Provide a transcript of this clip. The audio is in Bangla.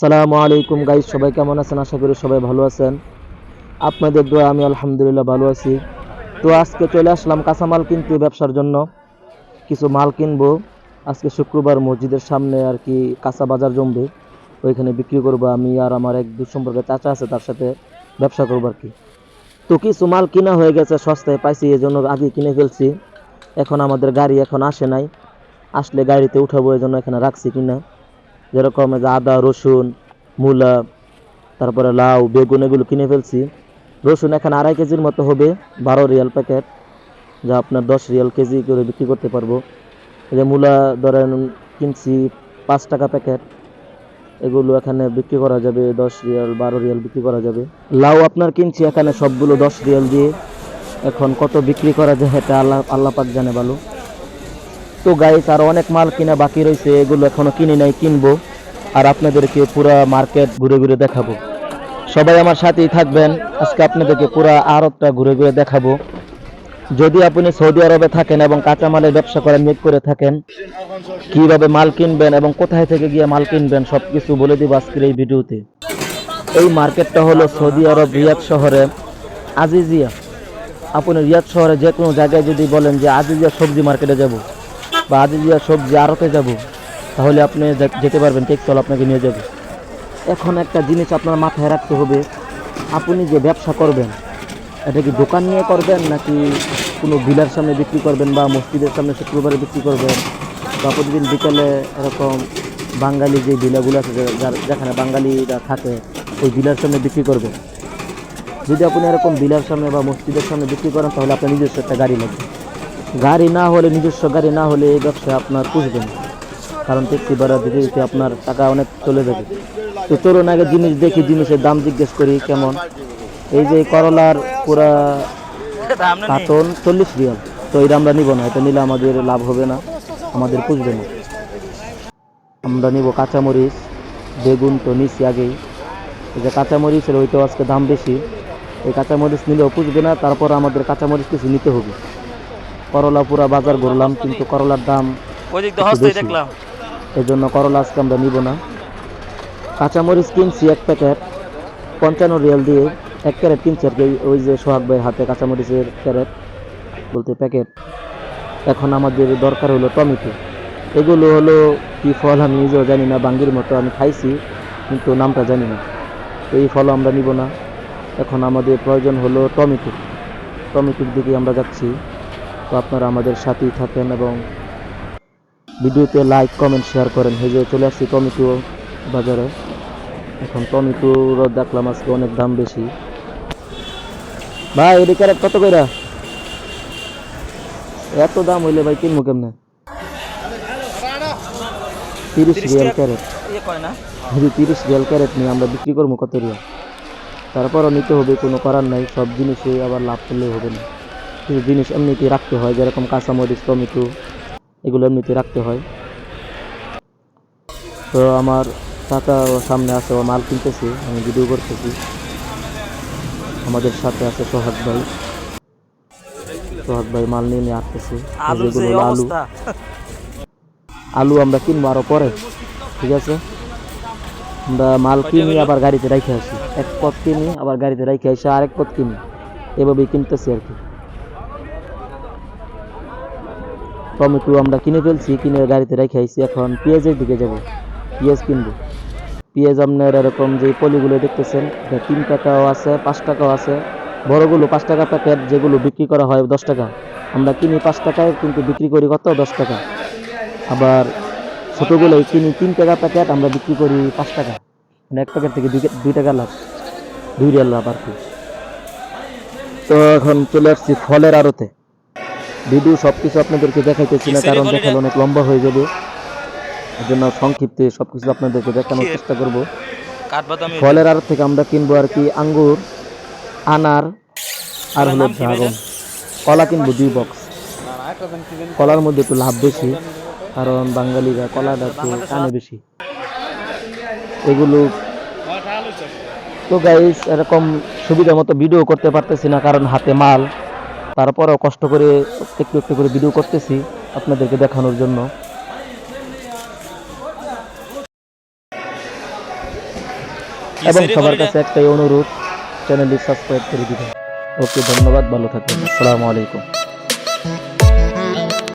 আসসালামু আলাইকুম গাইজ সবাই কেমন আছেন? আশা করি সবাই ভালো আছেন। আপনাদের দোয়া, আমি আলহামদুলিল্লাহ ভালো আছি। তো আজকে চলে আসলাম কাঁচামাল কিনতে ব্যবসার জন্য। কিছু মাল কিনবো। আজকে শুক্রবার মসজিদের সামনে আর কি কাঁচা বাজার জমবে। ওইখানে বিক্রি করব আমি আর আমার এক দূর সম্পর্কে চাচা আছে, তার সাথে ব্যবসা করব আর কি। তো কিছু মাল কিনা হয়ে গেছে, সস্তায় পাইছি এই জন্য আগে কিনে ফেলছি। এখন আমাদের গাড়ি এখন আসে নাই। আসলে গাড়িতে উঠাবো এই জন্য এখানে রাখছি কিনা। যেরকম আদা, রসুন, মূলা, তারপরে লাউ, বেগুন এগুলো কিনে ফেলছি। রসুন এখানে আড়াই কেজির মতো হবে, বারো রিয়াল প্যাকেট, যা আপনার দশ রিয়াল কেজি করে বিক্রি করতে পারব। যে মূলা ধরেন কিনছি পাঁচ টাকা প্যাকেট, এগুলো এখানে বিক্রি করা যাবে, দশ রিয়াল, বারো রিয়াল বিক্রি করা যাবে। লাউ আপনার কিনছি এখানে সবগুলো দশ রিয়াল দিয়ে। এখন কত বিক্রি করা যায়, এটা আল্লাহ আল্লাহ পাক জানে ভালো। তো গাইস আর অনেক মাল কিনা বাকি রয়েছে, এগুলো এখনও কিনে নাই, কিনবো। আর আপনাদেরকে পুরা মার্কেট ঘুরে ঘুরে দেখাবো। সবাই আমার সাথেই থাকবেন, আজকে আপনাদেরকে পুরা আরবটা ঘুরে ঘুরে দেখাবো। যদি আপনি সৌদি আরবে থাকেন এবং কাঁচামালের ব্যবসা করার নিয়োগ করে থাকেন, কীভাবে মাল কিনবেন এবং কোথায় থেকে গিয়ে মাল কিনবেন, সবকিছু বলে দিব আজকের এই ভিডিওতে। এই মার্কেটটা হলো সৌদি আরব রিয়াদ শহরে আজিজিয়া। আপনি রিয়াদ শহরে যে কোনো জায়গায় যদি বলেন যে আজিজিয়া সবজি মার্কেটে যাব। বা আজিজিয়া সবজি আড়তে যাব, তাহলে আপনি যেতে পারবেন টেক্সল আপনাকে নিয়ে যাবে। এখন একটা জিনিস আপনার মাথায় রাখতে হবে, আপনি যে ব্যবসা করবেন, এটা কি দোকান নিয়ে করবেন নাকি কোনো বিলার সামনে বিক্রি করবেন বা মসজিদের সামনে শুক্রবারে বিক্রি করবেন? বা প্রতিদিন বিকেলে এরকম বাঙালি যে বিলাগুলো আছে যেখানে বাঙালিরা থাকে, ওই বিলার সামনে বিক্রি করবেন? যদি আপনি এরকম বিলার সামনে বা মসজিদের সামনে বিক্রি করেন, তাহলে আপনার নিজস্ব একটা গাড়ি লাগবে। গাড়ি না হলে, নিজস্ব গাড়ি না হলে এই ব্যবসা আপনার পুষবে না। কারণ ট্যাক্সি ভাড়া দিতে দিতে আপনার টাকা অনেক চলে যাবে। তো চলুন আগে জিনিস দেখি, জিনিসের দাম জিজ্ঞেস করি কেমন। এই যে করলার পুরা কার্টন চল্লিশ রিয়াল। তো এটা আমরা নিব না, এটা নিলে আমাদের লাভ হবে না, আমাদের পুষবে না। আমরা নিব কাঁচামরিচ, বেগুন তো নিচ্ছি আগেই। এই যে কাঁচামরিচের ওইটাও আজকে দাম বেশি। এই কাঁচামরিচ নিলেও পুষবে না, তারপর আমাদের কাঁচামরিচ কিছু নিতে হবে। করলা পুরা বাজার ঘুরলাম কিন্তু করলার দাম। দেখলাম। এই জন্য করলা আজকে আমরা নিব না। কাঁচামরিচ কিনছি এক প্যাকেট পঞ্চান্ন রিয়াল দিয়ে এক ক্যারেট কিনছি আর কি ওই- ওই যে সোহাগ ভাইয়ের হাতে কাঁচামরিচের ক্যারেট বলতে প্যাকেট। এখন আমাদের দরকার হলো টমেটো। এগুলো হলো কি ফল আমি নিজেও জানি না বাঙ্গির মতো আমি খাইছি কিন্তু নামটা জানি না। এই ফল আমরা নিব না। এখন আমাদের প্রয়োজন হলো টমেটো। টমেটোর দিকে আমরা যাচ্ছি। তো আপনারা আমাদের সাথেই থাকেন এবং ভিডিওতে লাইক কমেন্ট শেয়ার করেন। এই যে চলে আসছি টমেটো বাজারে। এখন টমেটোর দেখলাম আজকে অনেক দাম বেশি। ভাই এদিকে কত কইরা? এত দাম হইলে ভাই কিনবো কেমনে? তিরিশ রিয়াল ক্যারেট। ইয়ে তিরিশ রিয়াল ক্যারেট নিয়ে আমরা বিক্রি করব কত রিয়াল? তারপরও নিতে হবে কোনো করার নাই। সব জিনিসে আবার লাভ করলে হবে না। কিছু জিনিস এমনিতেই রাখতে হয় যেরকম কাঁচামরিচ টমেটো এগুলো এমনিতেই রাখতে হয়। তো আমার টাকা সামনে আছে ও মাল কিনতেছি আমি ভিডিও করতেছি। আমাদের সাথে আছে সোহাগ ভাই। সোহাগ ভাই মাল নিয়ে নিয়ে আসতেছে আলু। আলু আমরা কিনবো আরও পরে ঠিক আছে? আমরা মাল কিনি আবার গাড়িতে রেখে আসি। এক পথ কিনি আবার গাড়িতে রেখে আসি আরেক পথ কিনি। এভাবেই কিনতেছি আর কি। টমেটো আমরা কিনে ফেলছি, কিনে গাড়িতে রেখে আসছি এখন পেঁয়াজের দিকে যাব। পেঁয়াজ কিনবো। পেঁয়াজ আপনার এরকম যে পলিগুলো দেখতেছেন তিন টাকাও আছে, পাঁচ টাকাও আছে। বড়গুলো পাঁচ টাকা প্যাকেট, যেগুলো বিক্রি করা হয় দশ টাকা। আমরা কিনি পাঁচ টাকায়, কিন্তু বিক্রি করি কত? দশ টাকা। আবার ছোটোগুলো কিনি তিন টাকা প্যাকেট, আমরা বিক্রি করি পাঁচ টাকা। মানে এক প্যাকেট থেকে দুই টাকা লাভ। দুই রিয়াল লাভ আর কি। তো এখন চলে আসছি ফলের আড়তে। ভিডিও সব কিছু আপনাদেরকে দেখাইতেছি না কারণ দেখালে অনেক লম্বা হয়ে যাবে। এর জন্য সংক্ষিপ্তে সব কিছু আপনাদেরকে দেখানোর চেষ্টা করব। ফলের আড়ত থেকে আমরা কিনবো আর কি আঙ্গুর আনার আর হলো ড্রাগন কলা কিনবো দুই বক্স কলার মধ্যে একটু লাভ বেশি কারণ বাঙালিরা কলাটা একটু টানে বেশি। এগুলো তো গাইস এরকম সুবিধা মতো ভিডিও করতে পারতেছি না কারণ হাতে মাল। তারপরেও কষ্ট করে একটু একটু করে ভিডিও করতেছি আপনাদেরকে দেখানোর জন্য। এবং সবার কাছে একটাই অনুরোধ চ্যানেলটি সাবস্ক্রাইব করে দিবেন। ওকে ধন্যবাদ ভালো থাকবেন। আসসালামু আলাইকুম।